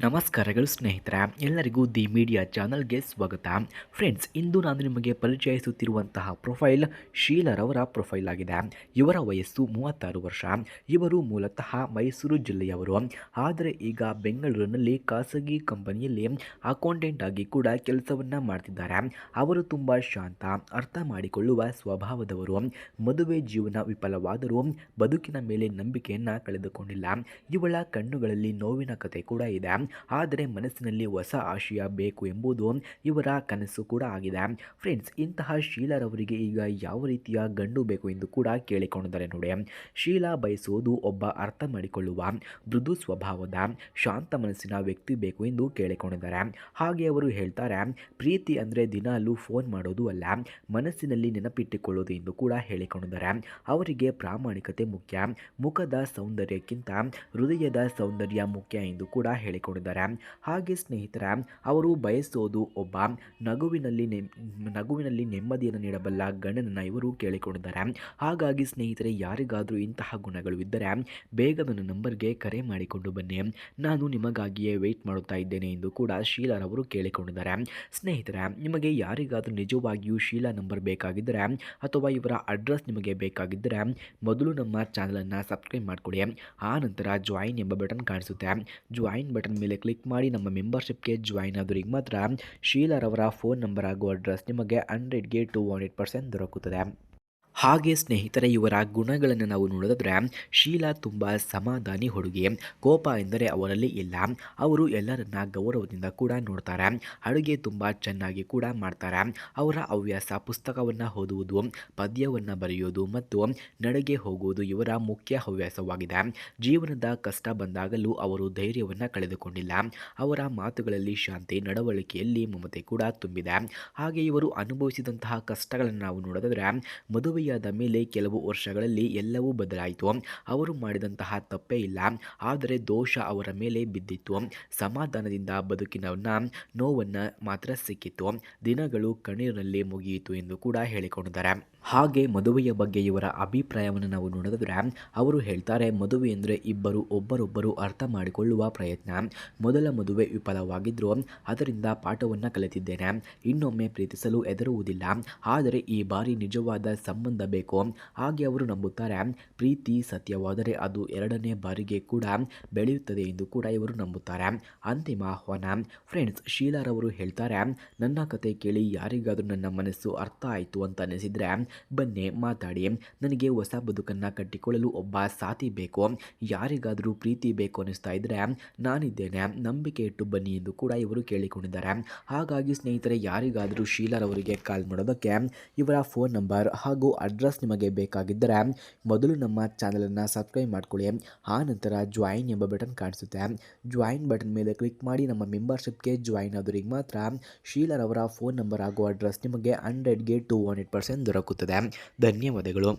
ನಮಸ್ಕಾರಗಳು ಸ್ನೇಹಿತರ, ಎಲ್ಲರಿಗೂ ದಿ ಮೀಡಿಯಾ ಚಾನಲ್ಗೆ ಸ್ವಾಗತ. ಫ್ರೆಂಡ್ಸ್, ಇಂದು ನಾನು ನಿಮಗೆ ಪರಿಚಯಿಸುತ್ತಿರುವಂತಹ ಪ್ರೊಫೈಲ್ ಶೀಲರವರ ಪ್ರೊಫೈಲ್ ಆಗಿದೆ. ಇವರ ವಯಸ್ಸು ಮೂವತ್ತಾರು ವರ್ಷ. ಇವರು ಮೂಲತಃ ಮೈಸೂರು ಜಿಲ್ಲೆಯವರು. ಆದರೆ ಈಗ ಬೆಂಗಳೂರಿನಲ್ಲಿ ಖಾಸಗಿ ಕಂಪನಿಯಲ್ಲಿ ಅಕೌಂಟೆಂಟ್ ಆಗಿ ಕೂಡ ಕೆಲಸವನ್ನು ಮಾಡ್ತಿದ್ದಾರೆ. ಅವರು ತುಂಬ ಶಾಂತ, ಅರ್ಥ ಮಾಡಿಕೊಳ್ಳುವ ಸ್ವಭಾವದವರು. ಮದುವೆ ಜೀವನ ವಿಫಲವಾದರೂ ಬದುಕಿನ ಮೇಲೆ ನಂಬಿಕೆಯನ್ನು ಕಳೆದುಕೊಂಡಿಲ್ಲ. ಇವಳ ಕಣ್ಣುಗಳಲ್ಲಿ ನೋವಿನ ಕತೆ ಕೂಡ ಇದೆ. ಆದರೆ ಮನಸ್ಸಿನಲ್ಲಿ ಹೊಸ ಆಶಯ ಬೇಕು ಎಂಬುದು ಇವರ ಕನಸು ಕೂಡ ಆಗಿದೆ. ಫ್ರೆಂಡ್ಸ್, ಇಂತಹ ಶೀಲಾರವರಿಗೆ ಈಗ ಯಾವ ರೀತಿಯ ಗಂಡು ಬೇಕು ಎಂದು ಕೂಡ ಕೇಳಿಕೊಂಡಿದ್ದಾರೆ ನೋಡಿ. ಶೀಲಾ ಬಯಸುವುದು ಒಬ್ಬ ಅರ್ಥ ಮಾಡಿಕೊಳ್ಳುವ, ಮೃದು ಸ್ವಭಾವದ, ಶಾಂತ ಮನಸ್ಸಿನ ವ್ಯಕ್ತಿ ಬೇಕು ಎಂದು ಕೇಳಿಕೊಂಡಿದ್ದಾರೆ. ಹಾಗೆ ಅವರು ಹೇಳ್ತಾರೆ, ಪ್ರೀತಿ ಅಂದರೆ ದಿನಾಲೂ ಫೋನ್ ಮಾಡೋದು ಅಲ್ಲ, ಮನಸ್ಸಿನಲ್ಲಿ ನೆನಪಿಟ್ಟುಕೊಳ್ಳೋದು ಎಂದು ಕೂಡ ಹೇಳಿಕೊಂಡಿದ್ದಾರೆ. ಅವರಿಗೆ ಪ್ರಾಮಾಣಿಕತೆ ಮುಖ್ಯ, ಮುಖದ ಸೌಂದರ್ಯಕ್ಕಿಂತ ಹೃದಯದ ಸೌಂದರ್ಯ ಮುಖ್ಯ ಎಂದು ಕೂಡ ಹೇಳಿಕೊಂಡಿದ್ದಾರೆ. ಹಾಗೆ ಸ್ನೇಹಿತರ, ಅವರು ಬಯಸೋದು ಒಬ್ಬ ನಗುವಿನಲ್ಲಿ ನಗುವಿನಲ್ಲಿ ನೆಮ್ಮದಿಯನ್ನು ನೀಡಬಲ್ಲ ಗಂಡನನ್ನು ಇವರು ಕೇಳಿಕೊಂಡಿದ್ದಾರೆ. ಹಾಗಾಗಿ ಸ್ನೇಹಿತರೆ, ಯಾರಿಗಾದರೂ ಇಂತಹ ಗುಣಗಳು ಇದ್ದರೆ ಬೇಗ ನನ್ನ ನಂಬರ್ಗೆ ಕರೆ ಮಾಡಿಕೊಂಡು ಬನ್ನಿ. ನಾನು ನಿಮಗಾಗಿಯೇ ವೆಯ್ಟ್ ಮಾಡುತ್ತಾ ಇದ್ದೇನೆ ಎಂದು ಕೂಡ ಶೀಲಾರವರು ಕೇಳಿಕೊಂಡಿದ್ದಾರೆ. ಸ್ನೇಹಿತರೆ, ನಿಮಗೆ ಯಾರಿಗಾದರೂ ನಿಜವಾಗಿಯೂ ಶೀಲಾ ನಂಬರ್ ಬೇಕಾಗಿದ್ದರೆ ಅಥವಾ ಇವರ ಅಡ್ರೆಸ್ ನಿಮಗೆ ಬೇಕಾಗಿದ್ದರೆ ಮೊದಲು ನಮ್ಮ ಚಾನಲನ್ನು ಸಬ್ಸ್ಕ್ರೈಬ್ ಮಾಡಿಕೊಡಿ. ಆ ನಂತರ ಜಾಯಿನ್ ಎಂಬ ಬಟನ್ ಕಾಣಿಸುತ್ತೆ. ಜಾಯಿನ್ ಬಟನ್ ಕ್ಲಿಕ್ ಮಾಡಿ ನಮ್ಮ ಮೆಂಬರ್ಶಿಪ್ಗೆ ಜಾಯಿನ್ ಆದವರಿಗೆ ಮಾತ್ರ ಶೀಲರವರ ಫೋನ್ ನಂಬರ್ ಹಾಗೂ ಅಡ್ರೆಸ್ ನಿಮಗೆ ಹಂಡ್ರೆಡ್ಗೆ ಟು ಹಂಡ್ರೆಡ್ ಪರ್ಸೆಂಟ್ ದೊರಕುತ್ತದೆ. ಹಾಗೆ ಸ್ನೇಹಿತರ, ಇವರ ಗುಣಗಳನ್ನು ನಾವು ನೋಡಿದ್ರೆ, ಶೀಲಾ ತುಂಬ ಸಮಾಧಾನಿ ಹುಡುಗಿ. ಕೋಪ ಎಂದರೆ ಅವರಲ್ಲಿ ಇಲ್ಲ. ಅವರು ಎಲ್ಲರನ್ನ ಗೌರವದಿಂದ ಕೂಡ ನೋಡ್ತಾರೆ. ಅಡುಗೆ ತುಂಬ ಚೆನ್ನಾಗಿ ಕೂಡ ಮಾಡ್ತಾರೆ. ಅವರ ಹವ್ಯಾಸ ಪುಸ್ತಕವನ್ನು ಓದುವುದು, ಪದ್ಯವನ್ನು ಬರೆಯೋದು ಮತ್ತು ನಡೆಗೆ ಹೋಗುವುದು ಇವರ ಮುಖ್ಯ ಹವ್ಯಾಸವಾಗಿದೆ. ಜೀವನದ ಕಷ್ಟ ಬಂದಾಗಲೂ ಅವರು ಧೈರ್ಯವನ್ನು ಕಳೆದುಕೊಂಡಿಲ್ಲ. ಅವರ ಮಾತುಗಳಲ್ಲಿ ಶಾಂತಿ, ನಡವಳಿಕೆಯಲ್ಲಿ ಮಮತೆ ಕೂಡ ತುಂಬಿದೆ. ಹಾಗೆ ಇವರು ಅನುಭವಿಸಿದಂತಹ ಕಷ್ಟಗಳನ್ನು ನಾವು ನೋಡಿದ್ರೆ ಮದುವೆಯಾದ ಮೇಲೆ ಕೆಲವು ವರ್ಷಗಳಲ್ಲಿ ಎಲ್ಲವೂ ಬದಲಾಯಿತು. ಅವರು ಮಾಡಿದಂತಹ ತಪ್ಪೇ ಇಲ್ಲ. ಆದರೆ ದೋಷ ಅವರ ಮೇಲೆ ಬಿದ್ದಿತ್ತು. ಸಮಾಧಾನದಿಂದ ಬದುಕಿನವನ್ನ ನೋವನ್ನು ಮಾತ್ರ ಸಿಕ್ಕಿತ್ತು. ದಿನಗಳು ಕಣ್ಣೀರಿನಲ್ಲಿ ಮುಗಿಯಿತು ಎಂದು ಕೂಡ ಹೇಳಿಕೊಂಡಿದ್ದಾರೆ. ಹಾಗೆ ಮದುವೆಯ ಬಗ್ಗೆ ಇವರ ಅಭಿಪ್ರಾಯವನ್ನು ನಾವು ನೋಡಿದ್ರೆ ಅವರು ಹೇಳ್ತಾರೆ, ಮದುವೆ ಅಂದರೆ ಇಬ್ಬರು ಒಬ್ಬರೊಬ್ಬರು ಅರ್ಥ ಮಾಡಿಕೊಳ್ಳುವ ಪ್ರಯತ್ನ. ಮೊದಲ ಮದುವೆ ವಿಫಲವಾಗಿದ್ದರೂ ಅದರಿಂದ ಪಾಠವನ್ನು ಕಲಿತಿದ್ದೇನೆ. ಇನ್ನೊಮ್ಮೆ ಪ್ರೀತಿಸಲು ಹೆದರುವುದಿಲ್ಲ. ಆದರೆ ಈ ಬಾರಿ ನಿಜವಾದ ಸಂಬಂಧ ಬೇಕು. ಹಾಗೆ ಅವರು ನಂಬುತ್ತಾರೆ. ಪ್ರೀತಿ ಸತ್ಯವಾದರೆ ಅದು ಎರಡನೇ ಬಾರಿಗೆ ಕೂಡ ಬೆಳೆಯುತ್ತದೆ ಎಂದು ಕೂಡ ಇವರು ನಂಬುತ್ತಾರೆ. ಅಂತಿಮ ಆಹ್ವಾನ. ಫ್ರೆಂಡ್ಸ್, ಶೀಲಾರವರು ಹೇಳ್ತಾರೆ, ನನ್ನ ಕತೆ ಕೇಳಿ ಯಾರಿಗಾದರೂ ನನ್ನ ಮನಸ್ಸು ಅರ್ಥ ಆಯಿತು ಅಂತ ಅನಿಸಿದರೆ ಬನ್ನಿ ಮಾತಾಡಿ. ನನಗೆ ಹೊಸ ಬದುಕನ್ನು ಕಟ್ಟಿಕೊಳ್ಳಲು ಒಬ್ಬ ಸಾಥಿ ಬೇಕು. ಯಾರಿಗಾದರೂ ಪ್ರೀತಿ ಬೇಕು ಅನ್ನಿಸ್ತಾ ಇದ್ದರೆ ನಾನಿದ್ದೇನೆ. ನಂಬಿಕೆ ಇಟ್ಟು ಬನ್ನಿ ಎಂದು ಕೂಡ ಇವರು ಕೇಳಿಕೊಂಡಿದ್ದಾರೆ. ಹಾಗಾಗಿ ಸ್ನೇಹಿತರೆ, ಯಾರಿಗಾದರೂ ಶೀಲಾರವರಿಗೆ ಕಾಲ್ ಮಾಡೋದಕ್ಕೆ ಇವರ ಫೋನ್ ನಂಬರ್ ಹಾಗೂ ಅಡ್ರೆಸ್ ನಿಮಗೆ ಬೇಕಾಗಿದ್ದರೆ ಮೊದಲು ನಮ್ಮ ಚಾನಲನ್ನು ಸಬ್ಸ್ಕ್ರೈಬ್ ಮಾಡ್ಕೊಳ್ಳಿ. ಆ ನಂತರ ಜಾಯಿನ್ ಎಂಬ ಬಟನ್ ಕಾಣಿಸುತ್ತೆ. ಜಾಯಿನ್ ಬಟನ್ ಮೇಲೆ ಕ್ಲಿಕ್ ಮಾಡಿ ನಮ್ಮ ಮೆಂಬರ್ಶಿಪ್ಗೆ ಜಾಯಿನ್ ಆದವರಿಗೆ ಮಾತ್ರ ಶೀಲಾರವರ ಫೋನ್ ನಂಬರ್ ಹಾಗೂ ಅಡ್ರೆಸ್ ನಿಮಗೆ ಹಂಡ್ರೆಡ್ಗೆ ಟು ಹಂಡ್ರೆಡ್ ಪರ್ಸೆಂಟ್ ದೊರಕುತ್ತದೆ. 그다음 넣는 게 뭐다 그럼